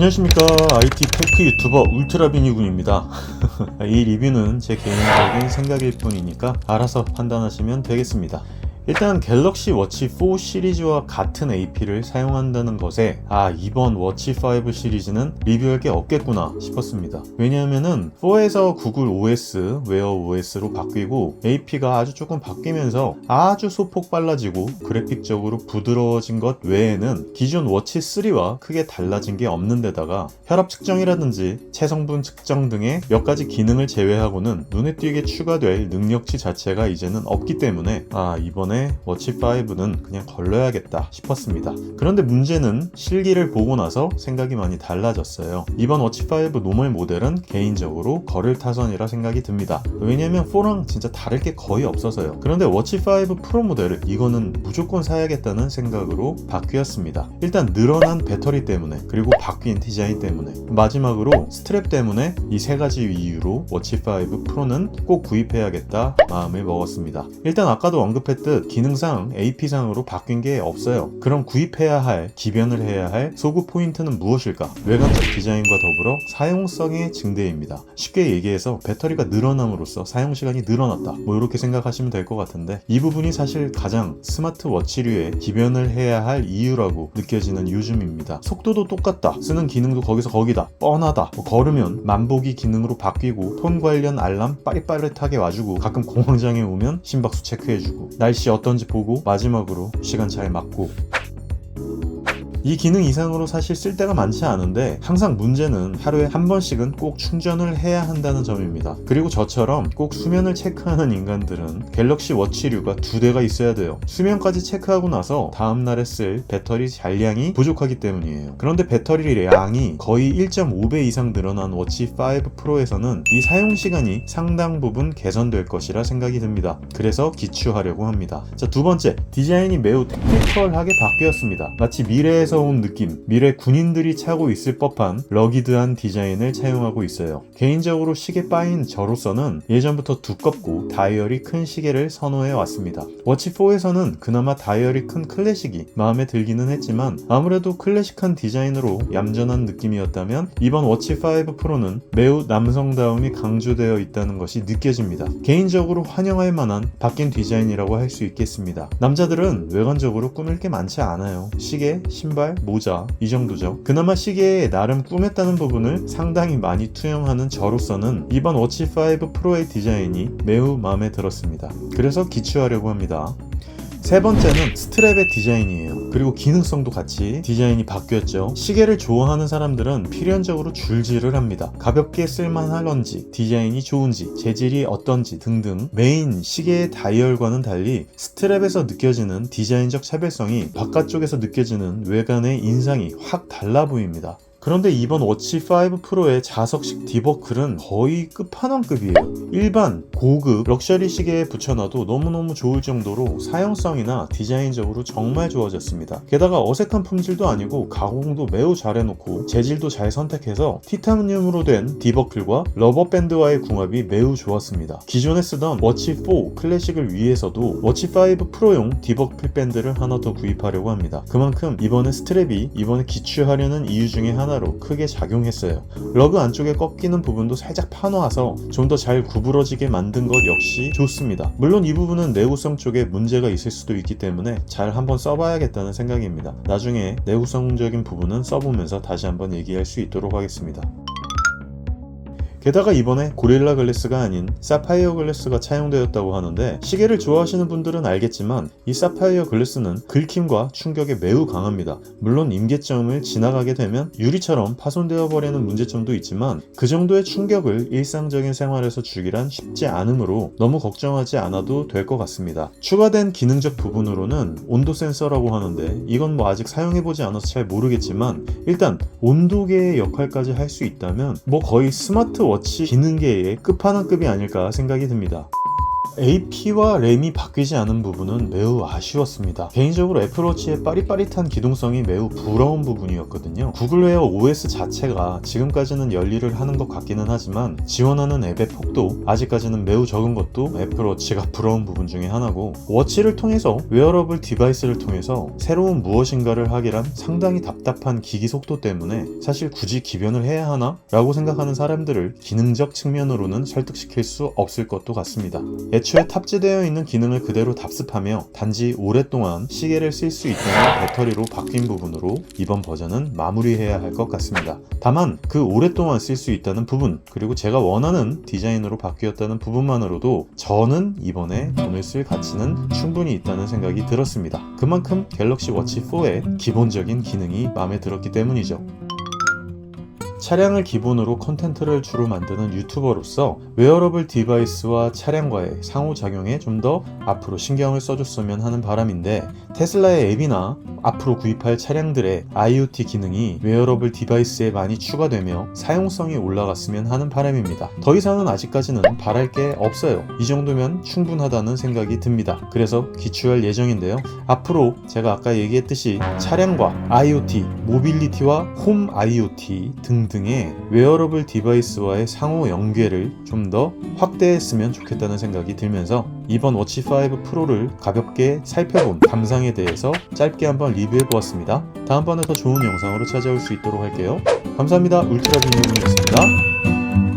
안녕하십니까. IT 테크 유튜버 울트라비니군입니다. 이 리뷰는 제 개인적인 생각일 뿐이니까 알아서 판단하시면 되겠습니다 일단 갤럭시 워치 4 시리즈와 같은 AP를 사용한다는 것에 아 이번 워치 5 시리즈는 리뷰할 게 없겠구나 싶었습니다. 왜냐하면은 4에서 구글 OS, 웨어 OS로 바뀌고 AP가 아주 조금 바뀌면서 아주 소폭 빨라지고 그래픽적으로 부드러워진 것 외에는 기존 워치 3와 크게 달라진 게 없는 데다가 혈압 측정이라든지 체성분 측정 등의 몇 가지 기능을 제외하고는 눈에 띄게 추가될 능력치 자체가 이제는 없기 때문에 아 이번에 워치 5는 그냥 걸러야겠다 싶었습니다. 그런데 문제는 실기를 보고 나서 생각이 많이 달라졌어요. 이번 워치 5 노멀 모델은 개인적으로 걸을 타선이라 생각이 듭니다. 왜냐면 4랑 진짜 다를 게 거의 없어서요. 그런데 워치 5 프로 모델을 이거는 무조건 사야겠다는 생각으로 바뀌었습니다. 일단 늘어난 배터리 때문에 그리고 바뀐 디자인 때문에 마지막으로 스트랩 때문에 이 세 가지 이유로 워치 5 프로는 꼭 구입해야겠다 마음을 먹었습니다. 일단 아까도 언급했듯 기능상 AP상으로 바뀐 게 없어요. 그럼 구입해야 할, 기변을 해야 할 소구 포인트는 무엇일까? 외관적 디자인과 더불어 사용성의 증대입니다. 쉽게 얘기해서 배터리가 늘어남으로써 사용 시간이 늘어났다. 뭐 이렇게 생각하시면 될 것 같은데 이 부분이 사실 가장 스마트워치류의 기변을 해야 할 이유라고 느껴지는 요즘입니다. 속도도 똑같다. 쓰는 기능도 거기서 거기다. 뻔하다. 뭐 걸으면 만보기 기능으로 바뀌고 톤 관련 알람 빠릿빠릿하게 와주고 가끔 공황장애 오면 심박수 체크해주고 날씨 어떤지 보고 마지막으로 시간 잘 맞고 이 기능 이상으로 사실 쓸 때가 많지 않은데 항상 문제는 하루에 한 번씩은 꼭 충전을 해야 한다는 점입니다. 그리고 저처럼 꼭 수면을 체크하는 인간들은 갤럭시 워치류가 두 대가 있어야 돼요. 수면까지 체크하고 나서 다음날에 쓸 배터리 잔량이 부족하기 때문이에요. 그런데 배터리 양이 거의 1.5배 이상 늘어난 워치 5 프로에서는 이 사용 시간이 상당 부분 개선될 것이라 생각이 듭니다. 그래서 기추하려고 합니다. 자, 두 번째, 디자인이 매우 테크니컬하게 바뀌었습니다. 마치 미래 에서 온 느낌, 미래 군인들이 차고 있을 법한 러기드한 디자인을 차용하고 있어요. 개인적으로 시계 빠인 저로서는 예전부터 두껍고 다이얼이 큰 시계를 선호해 왔습니다. 워치4에서는 그나마 다이얼이 큰 클래식이 마음에 들기는 했지만 아무래도 클래식한 디자인으로 얌전한 느낌이었다면 이번 워치5 프로는 매우 남성다움이 강조되어 있다는 것이 느껴집니다. 개인적으로 환영할 만한 바뀐 디자인이라고 할 수 있겠습니다. 남자들은 외관적으로 꾸밀 게 많지 않아요. 시계, 신발, 모자 이 정도죠. 그나마 시계에 나름 꾸몄다는 부분을 상당히 많이 투영하는 저로서는 이번 워치 5 프로의 디자인이 매우 마음에 들었습니다. 그래서 기추하려고 합니다. 세 번째는 스트랩의 디자인이에요. 그리고 기능성도 같이 디자인이 바뀌었죠. 시계를 좋아하는 사람들은 필연적으로 줄지를 합니다. 가볍게 쓸만할런지, 디자인이 좋은지, 재질이 어떤지 등등 메인 시계의 다이얼과는 달리 스트랩에서 느껴지는 디자인적 차별성이 바깥쪽에서 느껴지는 외관의 인상이 확 달라 보입니다. 그런데 이번 워치 5 프로의 자석식 디버클은 거의 끝판왕급이에요. 일반 고급 럭셔리 시계에 붙여놔도 너무너무 좋을 정도로 사용성이나 디자인적으로 정말 좋아졌습니다. 게다가 어색한 품질도 아니고 가공도 매우 잘 해놓고 재질도 잘 선택해서 티타늄으로 된 디버클과 러버 밴드와의 궁합이 매우 좋았습니다. 기존에 쓰던 워치 4 클래식을 위해서도 워치 5 프로용 디버클 밴드를 하나 더 구입하려고 합니다. 그만큼 이번에 스트랩이 이번에 기취하려는 이유 중에 하나 하나로 크게 작용했어요. 러그 안쪽에 꺾이는 부분도 살짝 파놓아서 좀 더 잘 구부러지게 만든 것 역시 좋습니다. 물론 이 부분은 내구성 쪽에 문제가 있을 수도 있기 때문에 잘 한번 써봐야겠다는 생각입니다. 나중에 내구성적인 부분은 써보면서 다시 한번 얘기할 수 있도록 하겠습니다. 게다가 이번에 고릴라 글래스가 아닌 사파이어 글래스가 차용되었다고 하는데 시계를 좋아하시는 분들은 알겠지만 이 사파이어 글래스는 긁힘과 충격에 매우 강합니다. 물론 임계점을 지나가게 되면 유리처럼 파손되어 버리는 문제점도 있지만 그 정도의 충격을 일상적인 생활에서 주기란 쉽지 않으므로 너무 걱정하지 않아도 될 것 같습니다. 추가된 기능적 부분으로는 온도 센서라고 하는데 이건 뭐 아직 사용해보지 않아서 잘 모르겠지만 일단 온도계의 역할까지 할 수 있다면 뭐 거의 스마트 워치 기능계의 끝판왕급이 아닐까 생각이 듭니다. AP와 램이 바뀌지 않은 부분은 매우 아쉬웠습니다. 개인적으로 애플워치의 빠릿빠릿한 기동성이 매우 부러운 부분이었거든요. 구글웨어 OS 자체가 지금까지는 열일을 하는 것 같기는 하지만 지원하는 앱의 폭도 아직까지는 매우 적은 것도 애플워치가 부러운 부분 중에 하나고 워치를 통해서 웨어러블 디바이스를 통해서 새로운 무엇인가를 하기란 상당히 답답한 기기 속도 때문에 사실 굳이 기변을 해야 하나? 라고 생각하는 사람들을 기능적 측면으로는 설득시킬 수 없을 것도 같습니다. 애초에 탑재되어 있는 기능을 그대로 답습하며 단지 오랫동안 시계를 쓸 수 있다는 배터리로 바뀐 부분으로 이번 버전은 마무리해야 할 것 같습니다. 다만 그 오랫동안 쓸 수 있다는 부분 그리고 제가 원하는 디자인으로 바뀌었다는 부분만으로도 저는 이번에 돈을 쓸 가치는 충분히 있다는 생각이 들었습니다. 그만큼 갤럭시 워치 4의 기본적인 기능이 마음에 들었기 때문이죠. 차량을 기본으로 컨텐츠를 주로 만드는 유튜버로서 웨어러블 디바이스와 차량과의 상호작용에 좀 더 앞으로 신경을 써줬으면 하는 바람인데 테슬라의 앱이나 앞으로 구입할 차량들의 IoT 기능이 웨어러블 디바이스에 많이 추가되며 사용성이 올라갔으면 하는 바람입니다. 더 이상은 아직까지는 바랄 게 없어요. 이 정도면 충분하다는 생각이 듭니다. 그래서 기추할 예정인데요. 앞으로 제가 아까 얘기했듯이 차량과 IoT, 모빌리티와 홈 IoT 등 등의 웨어러블 디바이스와의 상호 연계를 좀 더 확대했으면 좋겠다는 생각이 들면서 이번 워치 5 프로를 가볍게 살펴본 감상에 대해서 짧게 한번 리뷰해 보았습니다. 다음번에 더 좋은 영상으로 찾아올 수 있도록 할게요. 감사합니다. 울트라 비니온이었습니다.